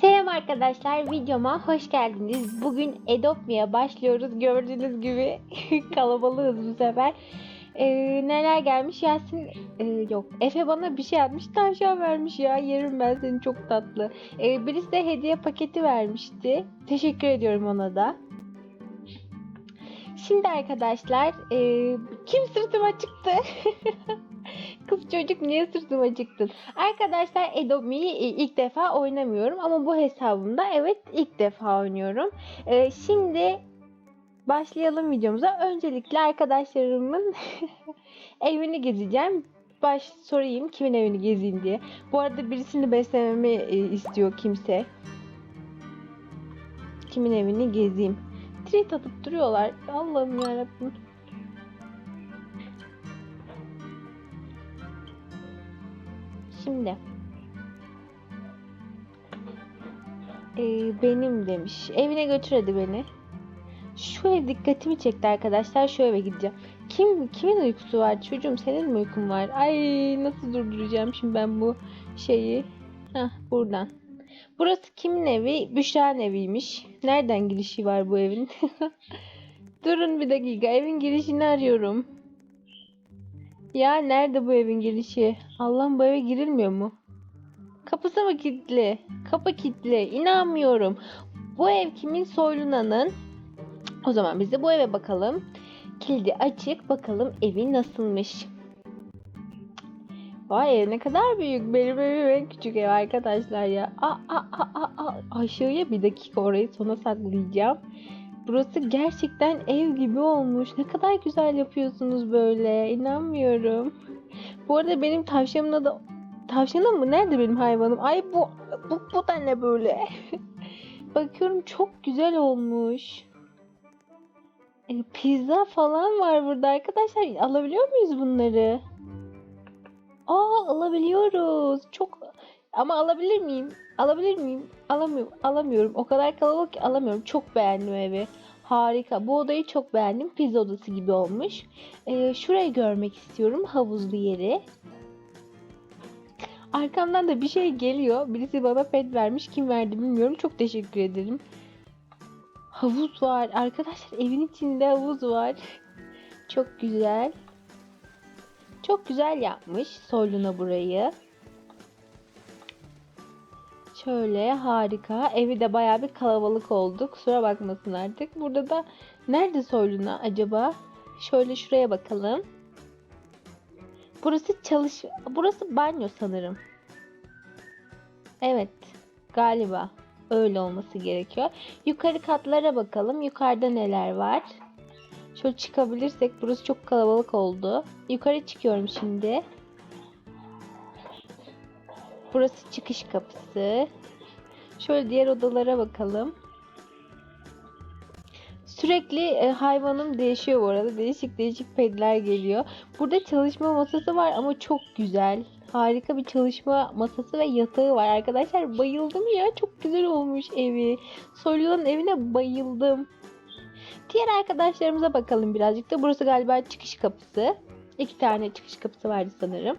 Selam arkadaşlar, videoma hoş geldiniz. Bugün Edopmi'ye başlıyoruz. Gördüğünüz gibi kalabalığız bu sefer. Ee, neler gelmiş? Yasin e, yok. Efe bana bir şey atmış. Tavşan vermiş ya. Yerim ben seni çok tatlı. Ee, birisi de hediye paketi vermişti. Teşekkür ediyorum ona da. Şimdi arkadaşlar e, kim sırtıma çıktı? Kız çocuk niye sırtıma çıktın? Arkadaşlar Adobe'yi ilk defa oynamıyorum ama bu hesabımda evet ilk defa oynuyorum. Ee, şimdi başlayalım videomuza. Öncelikle arkadaşlarımın evini gezeceğim. Baş sorayım kimin evini gezeyim diye. Bu arada birisini beslememi e, istiyor kimse. Kimin evini gezeyim. Tweet atıp duruyorlar. Allah'ım yarabbim. Şimdi. Ee, benim demiş. Evine götür hadi beni. Şu ev dikkatimi çekti arkadaşlar. Şu eve gideceğim. Kim kimin uykusu var çocuğum? Senin mi uykun var? Ay nasıl durduracağım şimdi ben bu şeyi? Hah buradan. Burası kimin evi? Büşra'nın eviymiş. Nereden girişi var bu evin? Durun bir dakika. Evin girişini arıyorum. Ya nerede bu evin girişi? Allah'ım bu eve girilmiyor mu? Kapısı mı kilitli? Kapı kilitli. İnanmıyorum. Bu ev kimin soylunanın? O zaman biz de bu eve bakalım. Kilidi açık. Bakalım evi nasılmış. Vay ne kadar büyük. Benim evim en küçük ev arkadaşlar ya. Aa, aa, aa, aa. Aşağıya bir dakika orayı sona saklayacağım. Burası gerçekten ev gibi olmuş. Ne kadar güzel yapıyorsunuz böyle. İnanmıyorum. Bu arada benim tavşanımın adı... Tavşanım mı? Nerede benim hayvanım? Ay bu, bu, bu da ne böyle? Bakıyorum çok güzel olmuş. E, pizza falan var burada arkadaşlar. Alabiliyor muyuz bunları? Aa alabiliyoruz. Çok ama alabilir miyim? Alabilir miyim? Alamıyorum. Alamıyorum. O kadar kalabalık ki alamıyorum. Çok beğendim evi. Harika. Bu odayı çok beğendim. Pizza odası gibi olmuş. Ee, şurayı görmek istiyorum. Havuzlu yeri. Arkamdan da bir şey geliyor. Birisi bana pet vermiş. Kim verdi bilmiyorum. Çok teşekkür ederim. Havuz var. Arkadaşlar evin içinde havuz var. Çok güzel. Çok güzel yapmış Soyluna burayı. Şöyle harika. Evi de baya bir kalabalık oldu. Kusura bakmasın artık. Burada da nerede Soyluna acaba? Şöyle şuraya bakalım. Burası çalış... Burası banyo sanırım. Evet. Galiba. Öyle olması gerekiyor. Yukarı katlara bakalım. Yukarıda neler var? Şöyle çıkabilirsek. Burası çok kalabalık oldu. Yukarı çıkıyorum şimdi. Burası çıkış kapısı. Şöyle diğer odalara bakalım. Sürekli e, hayvanım değişiyor bu arada. Değişik değişik pedler geliyor. Burada çalışma masası var ama çok güzel. Harika bir çalışma masası ve yatağı var. Arkadaşlar bayıldım ya. Çok güzel olmuş evi. Soylu'nun evine bayıldım. Diğer arkadaşlarımıza bakalım birazcık da. Burası galiba çıkış kapısı. İki tane çıkış kapısı vardı sanırım.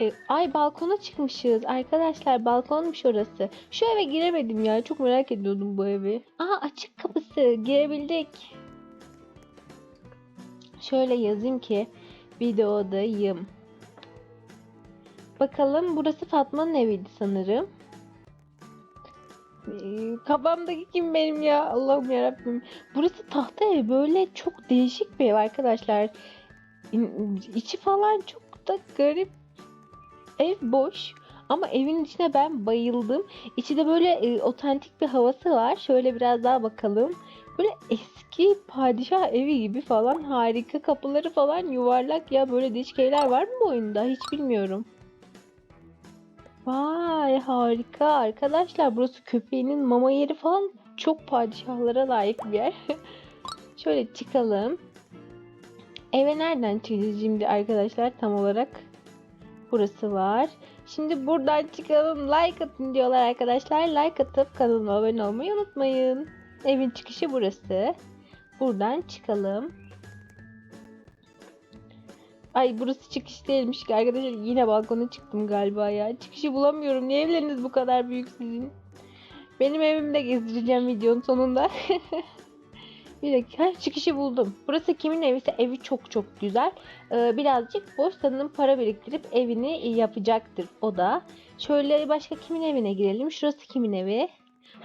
E, ay balkona çıkmışız. Arkadaşlar balkonmuş orası. Şu eve giremedim ya. Çok merak ediyordum bu evi. Aa açık kapısı. Girebildik. Şöyle yazayım ki videodayım. Bakalım burası Fatma'nın eviydi sanırım. Ee, Kafamdaki kim benim ya? Allah'ım yarabbim. Burası tahta ev. Böyle çok değişik bir ev arkadaşlar. İçi falan çok da garip. Ev boş. Ama evin içine ben bayıldım. İçi de böyle e, otantik bir havası var. Şöyle biraz daha bakalım. Böyle eski padişah evi gibi falan harika. Kapıları falan yuvarlak ya. Böyle değişik evler var mı bu oyunda? Hiç bilmiyorum. Vay harika arkadaşlar. Burası köpeğinin mama yeri falan çok padişahlara layık bir yer. Şöyle çıkalım. Eve nereden çıkacağız şimdi arkadaşlar tam olarak? Burası var. Şimdi buradan çıkalım. Like atın diyorlar arkadaşlar. Like atıp kanalıma abone olmayı unutmayın. Evin çıkışı burası. Buradan çıkalım. Ay burası çıkış değilmiş ki arkadaşlar. Yine balkona çıktım galiba ya. Çıkışı bulamıyorum. Niye evleriniz bu kadar büyük sizin? Benim evimde gezdireceğim videonun sonunda. Bir dakika. Heh, çıkışı buldum. Burası kimin eviyse evi çok çok güzel. Ee, birazcık boş sanırım para biriktirip evini yapacaktır o da. Şöyle başka kimin evine girelim. Şurası kimin evi?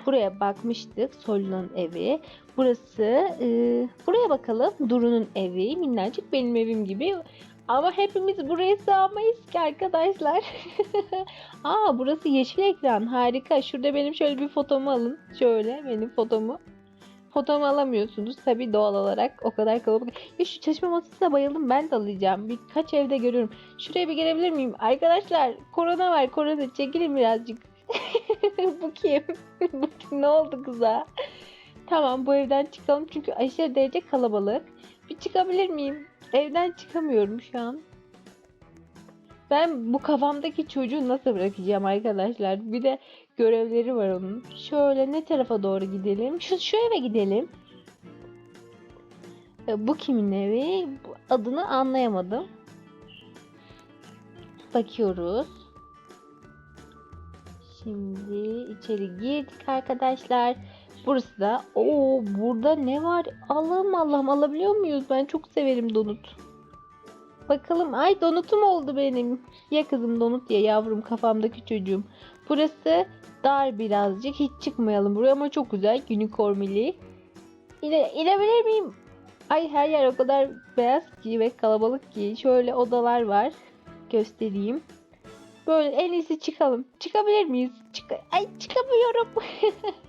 Buraya bakmıştık. Solina'nın evi. Burası e, buraya bakalım. Duru'nun evi. Minnacık benim evim gibi. Ama hepimiz buraya sığamayız ki arkadaşlar. Aa burası yeşil ekran. Harika. Şurada benim şöyle bir fotomu alın. Şöyle benim fotomu. Fotomu alamıyorsunuz tabi doğal olarak o kadar kalabalık. Ya şu çalışma masasına bayıldım ben de alacağım. Birkaç evde görüyorum. Şuraya bir gelebilir miyim? Arkadaşlar korona var korona çekilin birazcık. bu kim? bu kim? Ne oldu kıza? Tamam bu evden çıkalım çünkü aşırı derece kalabalık. Bir çıkabilir miyim? Evden çıkamıyorum şu an. Ben bu kafamdaki çocuğu nasıl bırakacağım arkadaşlar? Bir de görevleri var onun. Şöyle ne tarafa doğru gidelim? Şu, şu eve gidelim. E, Bu kimin evi? Adını anlayamadım. Bakıyoruz. Şimdi içeri girdik arkadaşlar. Burası da o burada ne var? Allah'ım Allah'ım alabiliyor muyuz? Ben çok severim donut. Bakalım ay donutum oldu benim. Ya kızım donut ya yavrum kafamdaki çocuğum. Burası dar birazcık. Hiç çıkmayalım buraya ama çok güzel. Unicornili. İne, inebilir miyim? Ay her yer o kadar beyaz ki ve kalabalık ki. Şöyle odalar var. Göstereyim. Böyle en iyisi çıkalım. Çıkabilir miyiz? Çık Ay çıkamıyorum.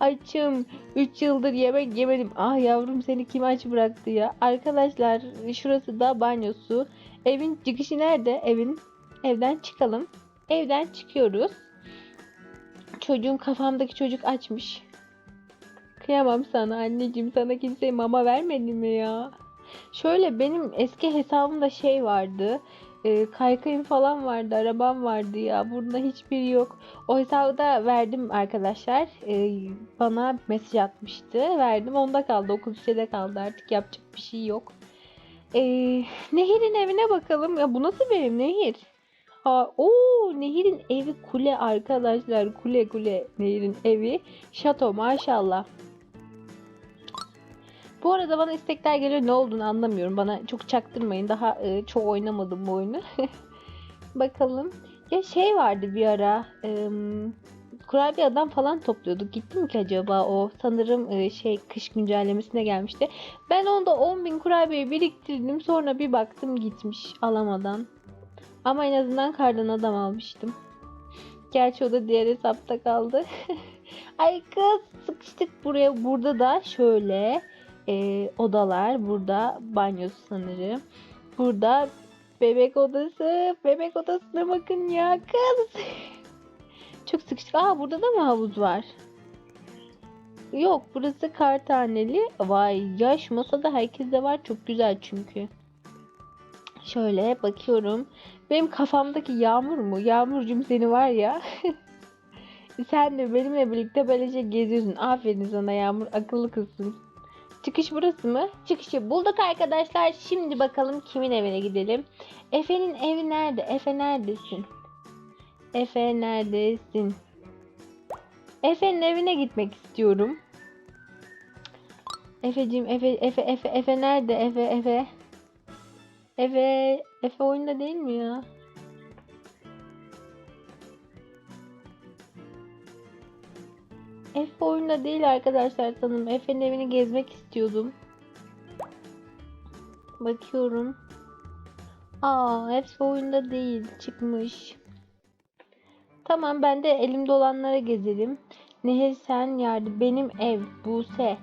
Açım. 3 yıldır yemek yemedim. Ah yavrum seni kim aç bıraktı ya. Arkadaşlar şurası da banyosu. Evin çıkışı nerede? Evin. Evden çıkalım. Evden çıkıyoruz. Çocuğum kafamdaki çocuk açmış. Kıyamam sana anneciğim. Sana kimseye mama vermedi mi ya? Şöyle benim eski hesabımda şey vardı. E, kaykayım falan vardı. Arabam vardı ya. Burada hiçbir yok. O hesabı da verdim arkadaşlar. E, bana mesaj atmıştı. Verdim. Onda kaldı. Okul şeyde kaldı. Artık yapacak bir şey yok. E, Nehir'in evine bakalım. Ya bu nasıl bir ev Nehir? Ha, o Nehir'in evi kule arkadaşlar. Kule kule Nehir'in evi. Şato maşallah. Bu arada bana istekler geliyor ne olduğunu anlamıyorum. Bana çok çaktırmayın. Daha e, çok oynamadım bu oyunu. Bakalım. Ya şey vardı bir ara. E, kurabiye adam falan topluyorduk. Gitti mi ki acaba o? Sanırım e, şey kış güncellemesine gelmişti. Ben onda 10.000 kurabiye biriktirdim. Sonra bir baktım gitmiş alamadan. Ama en azından kardan adam almıştım. Gerçi o da diğer hesapta kaldı. Ay kız sıkıştık buraya. Burada da şöyle e, odalar. Burada banyosu sanırım. Burada bebek odası. Bebek odasına bakın ya kız. Çok sıkıştık. Aa burada da mı havuz var? Yok burası kar taneli. Vay yaş masada herkeste var. Çok güzel çünkü. Şöyle bakıyorum. Benim kafamdaki Yağmur mu? Yağmurcum seni var ya. Sen de benimle birlikte böylece geziyorsun. Aferin sana Yağmur. Akıllı kızsın. Çıkış burası mı? Çıkışı bulduk arkadaşlar. Şimdi bakalım kimin evine gidelim. Efe'nin evi nerede? Efe neredesin? Efe neredesin? Efe'nin evine gitmek istiyorum. Efeciğim Efe Efe Efe Efe nerede? Efe Efe. Efe Efe oyunda değil mi ya? Efe oyunda değil arkadaşlar sanırım. Efe'nin evini gezmek istiyordum. Bakıyorum. Aa, Efe oyunda değil. Çıkmış. Tamam ben de elimde olanlara gezelim. Nehir sen yardım. Benim ev. Buse.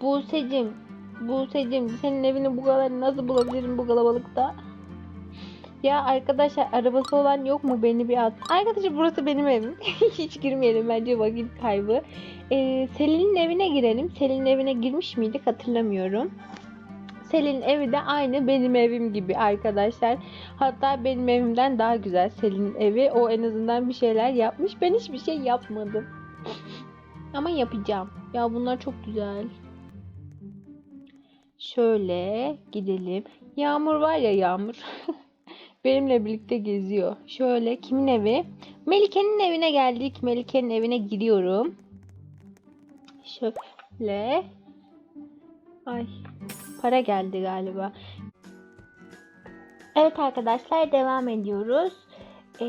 Buse'cim. Buse'cim senin evini bu kadar nasıl bulabilirim bu kalabalıkta? Ya arkadaşlar arabası olan yok mu beni bir at. Arkadaşlar burası benim evim. Hiç girmeyelim bence vakit kaybı. Ee, Selin'in evine girelim. Selin'in evine girmiş miydik hatırlamıyorum. Selin'in evi de aynı benim evim gibi arkadaşlar. Hatta benim evimden daha güzel Selin'in evi. O en azından bir şeyler yapmış. Ben hiçbir şey yapmadım. Ama yapacağım. Ya bunlar çok güzel. Şöyle gidelim. Yağmur var ya Yağmur. Benimle birlikte geziyor. Şöyle kimin evi? Melike'nin evine geldik. Melike'nin evine giriyorum. Şöyle. Ay para geldi galiba. Evet arkadaşlar devam ediyoruz. Ee,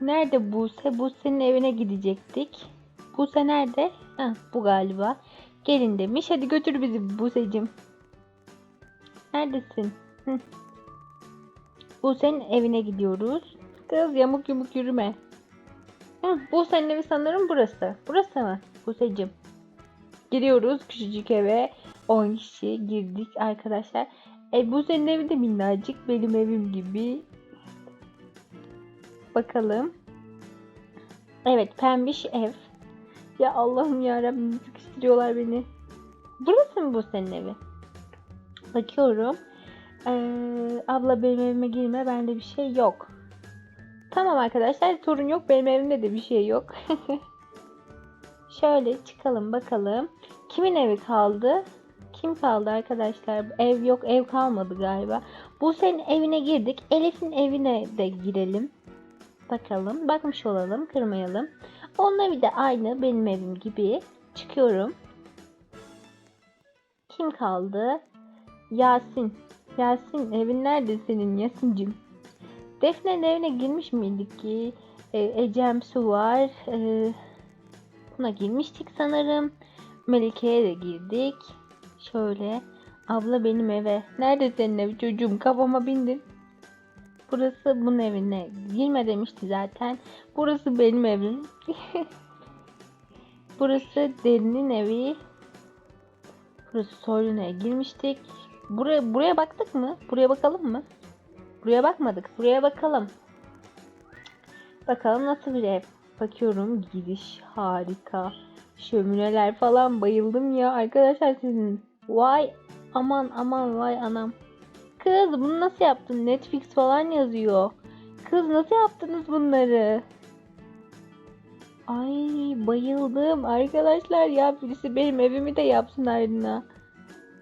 nerede Buse? Buse'nin evine gidecektik. Buse nerede? Ha, bu galiba. Gelin demiş. Hadi götür bizi Buse'cim. Neredesin? Hı. Buse'nin evine gidiyoruz. Kız yamuk yumuk yürüme. Hı, Buse'nin evi sanırım burası. Burası mı? Buse'cim. Giriyoruz küçücük eve. 10 kişi girdik arkadaşlar. E Buse'nin evi de minnacık. Benim evim gibi. Bakalım. Evet pembiş ev. Ya Allah'ım yarabbim sıkıştırıyorlar beni. Burası mı Buse'nin evi? Bakıyorum. Ee, abla benim evime girme. Bende bir şey yok. Tamam arkadaşlar sorun yok. Benim evimde de bir şey yok. Şöyle çıkalım bakalım. Kimin evi kaldı? Kim kaldı arkadaşlar? Ev yok ev kalmadı galiba. Bu senin evine girdik. Elif'in evine de girelim. Bakalım. Bakmış olalım. Kırmayalım. Onun evi de aynı benim evim gibi. Çıkıyorum. Kim kaldı? Yasin. Yasin evin nerede senin Yasin'cim? Defne'nin evine girmiş miydik ki? Ee, Ecem Su var. Ee, buna girmiştik sanırım. Melike'ye de girdik. Şöyle. Abla benim eve. Nerede senin ev çocuğum? Kafama bindin. Burası bunun evine. Girme demişti zaten. Burası benim evim. Burası Derin'in evi. Burası Soylu'na girmiştik. Buraya, buraya baktık mı? Buraya bakalım mı? Buraya bakmadık. Buraya bakalım. Bakalım nasıl bir ev. Bakıyorum giriş harika. Şömineler falan bayıldım ya. Arkadaşlar sizin. Vay aman aman vay anam. Kız bunu nasıl yaptın? Netflix falan yazıyor. Kız nasıl yaptınız bunları? Ay bayıldım arkadaşlar ya birisi benim evimi de yapsın ardına.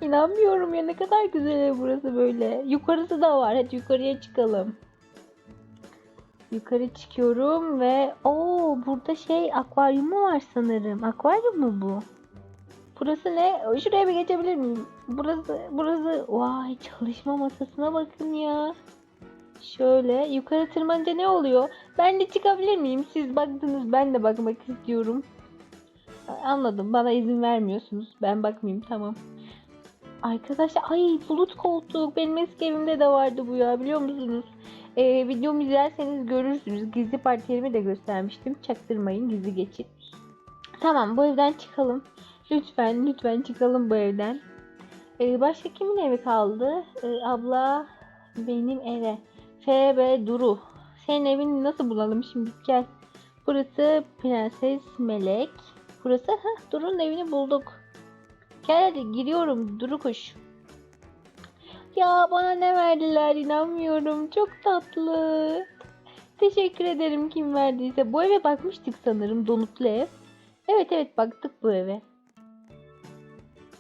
İnanmıyorum ya ne kadar güzel burası böyle. Yukarısı da var. Hadi yukarıya çıkalım. Yukarı çıkıyorum ve o burada şey akvaryumu var sanırım. Akvaryum mu bu? Burası ne? Şuraya bir geçebilir miyim? Burası burası vay çalışma masasına bakın ya. Şöyle yukarı tırmanınca ne oluyor? Ben de çıkabilir miyim? Siz baktınız ben de bakmak istiyorum. Anladım. Bana izin vermiyorsunuz. Ben bakmayayım tamam. Arkadaşlar ay bulut koltuk benim eski evimde de vardı bu ya biliyor musunuz? Ee, videomu izlerseniz görürsünüz. Gizli partilerimi de göstermiştim. Çaktırmayın gizli geçin. Tamam bu evden çıkalım. Lütfen lütfen çıkalım bu evden. Ee, başka kimin evi kaldı? Ee, abla benim eve. FB Duru. Senin evini nasıl bulalım şimdi gel. Burası Prenses Melek. Burası ha Duru'nun evini bulduk. Gel hadi giriyorum Duru kuş. Ya bana ne verdiler inanmıyorum. Çok tatlı. Teşekkür ederim kim verdiyse. Bu eve bakmıştık sanırım donutlu ev. Evet evet baktık bu eve.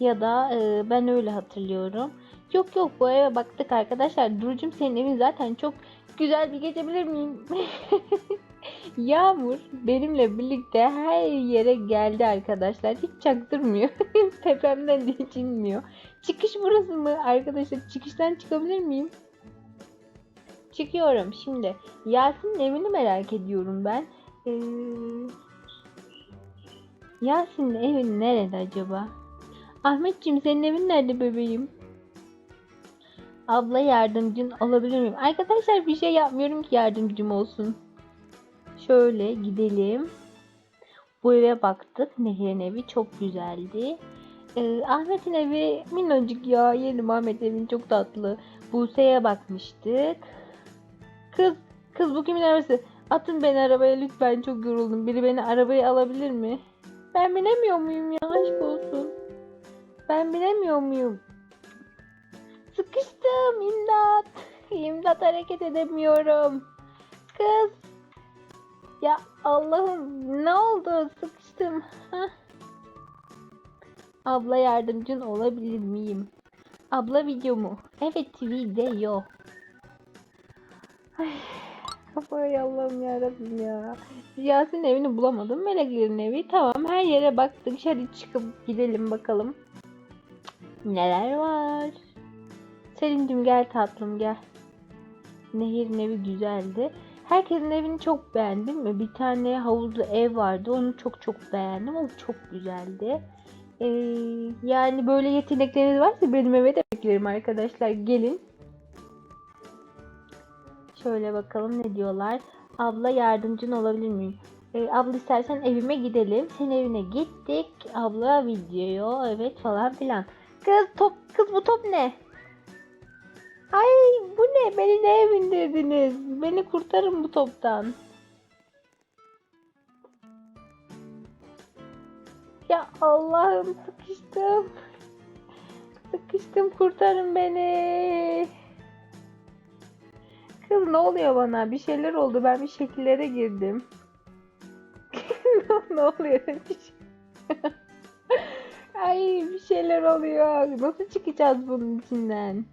Ya da e, ben öyle hatırlıyorum. Yok yok bu eve baktık arkadaşlar. Durucum senin evin zaten çok güzel bir geçebilir miyim? Yağmur benimle birlikte her yere geldi arkadaşlar. Hiç çaktırmıyor. Tepemden de hiç inmiyor. Çıkış burası mı arkadaşlar? Çıkıştan çıkabilir miyim? Çıkıyorum şimdi. Yasin'in evini merak ediyorum ben. Ee, Yasin'in evi nerede acaba? Ahmetciğim senin evin nerede bebeğim? Abla yardımcın olabilir miyim? Arkadaşlar bir şey yapmıyorum ki yardımcım olsun. Şöyle gidelim. Bu eve baktık. Nehir'in evi çok güzeldi. Ee, Ahmet'in evi minnacık ya. Yerim Ahmet evin çok tatlı. Buse'ye bakmıştık. Kız, kız bu kimin arabası? Atın beni arabaya lütfen çok yoruldum. Biri beni arabaya alabilir mi? Ben binemiyor muyum ya aşk olsun. Ben binemiyor muyum? Sıkıştım imdat. İmdat hareket edemiyorum. Kız. Ya Allah'ım ne oldu? Sıkıştım. Abla yardımcın olabilir miyim? Abla video mu? Evet video. Ay, kafaya Allah'ım yarabbim ya. Yasin evini bulamadım. Meleklerin evi. Tamam her yere baktık. Hadi çıkıp gidelim bakalım. Neler var? Selin'cim gel tatlım gel. Nehir'in evi güzeldi. Herkesin evini çok beğendim. Bir tane havuzlu ev vardı. Onu çok çok beğendim. O çok güzeldi. Ee, yani böyle yetenekleriniz varsa benim eve de beklerim arkadaşlar. Gelin. Şöyle bakalım ne diyorlar. Abla yardımcın olabilir miyim? Ee, abla istersen evime gidelim. Senin evine gittik. Abla videoyu evet falan filan. Kız top kız bu top ne? Ay bu ne? Beni neye bindirdiniz? Beni kurtarın bu toptan. Ya Allah'ım sıkıştım. Sıkıştım kurtarın beni. Kız ne oluyor bana? Bir şeyler oldu. Ben bir şekillere girdim. ne oluyor? Şey- Ay bir şeyler oluyor. Nasıl çıkacağız bunun içinden?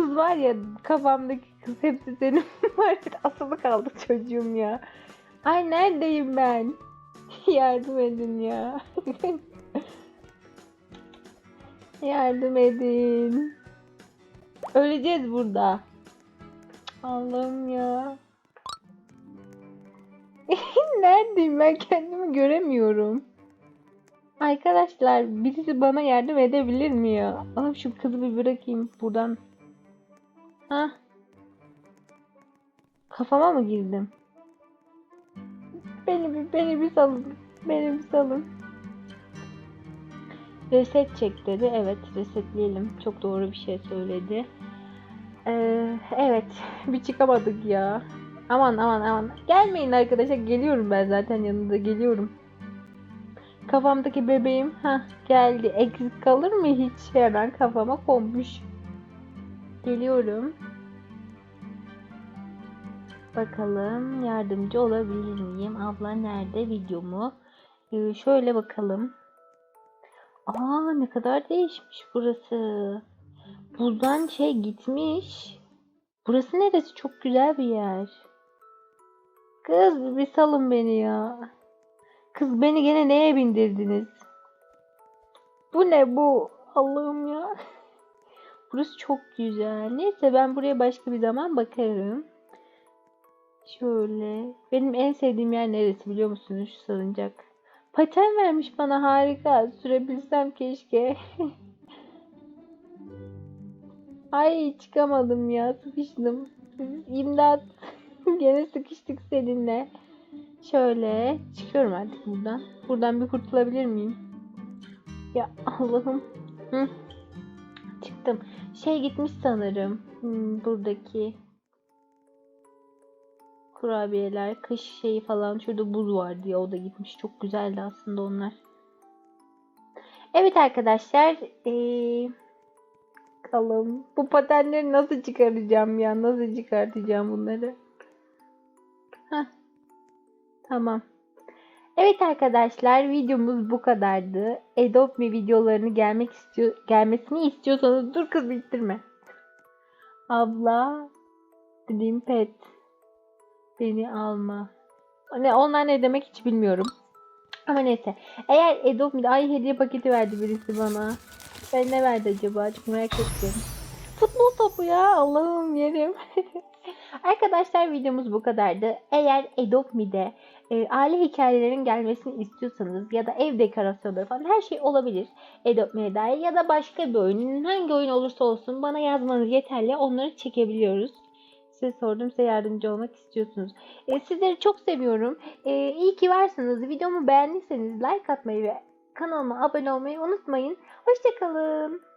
Kız var ya kafamdaki kız hepsi senin var ya asılı kaldı çocuğum ya. Ay neredeyim ben? Yardım edin ya. Yardım edin. Öleceğiz burada. Allah'ım ya. Neredeyim ben kendimi göremiyorum. Arkadaşlar birisi bana yardım edebilir mi ya? Allah'ım şu kızı bir bırakayım buradan. Ha? Kafama mı girdim? Beni bir, beni bir salın. Beni bir salın. Reset çek dedi. Evet resetleyelim. Çok doğru bir şey söyledi. Ee, evet. Bir çıkamadık ya. Aman aman aman. Gelmeyin arkadaşlar. Geliyorum ben zaten yanında. Geliyorum. Kafamdaki bebeğim ha geldi. Eksik kalır mı hiç? Hemen kafama konmuş. Geliyorum. Bakalım yardımcı olabilir miyim? Abla nerede videomu? Ee, şöyle bakalım. Aa ne kadar değişmiş burası. Buzdan şey gitmiş. Burası neresi? Çok güzel bir yer. Kız bir salın beni ya. Kız beni gene neye bindirdiniz? Bu ne bu? Allah'ım ya. Burası çok güzel. Neyse ben buraya başka bir zaman bakarım. Şöyle. Benim en sevdiğim yer neresi biliyor musunuz? Şu salıncak. Paten vermiş bana harika. Sürebilsem keşke. Ay çıkamadım ya. Sıkıştım. İmdat. Gene sıkıştık seninle. Şöyle çıkıyorum artık buradan. Buradan bir kurtulabilir miyim? Ya Allah'ım. Hı. Çıktım. Şey gitmiş sanırım. Hmm, buradaki kurabiyeler, kış şeyi falan. Şurada buz vardı ya o da gitmiş. Çok güzeldi aslında onlar. Evet arkadaşlar. Ee, kalım. Bu patenleri nasıl çıkaracağım ya? Nasıl çıkartacağım bunları? Heh. Tamam. Evet arkadaşlar videomuz bu kadardı. Adopt Me videolarını gelmek istiyor gelmesini istiyorsanız dur kız bitirme. Abla dediğim pet beni alma. Ne onlar ne demek hiç bilmiyorum. Ama neyse. Eğer Adopt Me'de ay hediye paketi verdi birisi bana. Ben ne verdi acaba? Çok merak ettim. Futbol topu ya. Allah'ım yerim. Arkadaşlar videomuz bu kadardı. Eğer Adopt Me'de e, aile hikayelerin gelmesini istiyorsanız ya da ev dekorasyonları falan her şey olabilir. Adopt Me'ye dair ya da başka bir oyunun hangi oyun olursa olsun bana yazmanız yeterli. Onları çekebiliyoruz. Size sordum size yardımcı olmak istiyorsunuz. E, sizleri çok seviyorum. E, iyi ki varsınız. Videomu beğendiyseniz like atmayı ve kanalıma abone olmayı unutmayın. Hoşçakalın.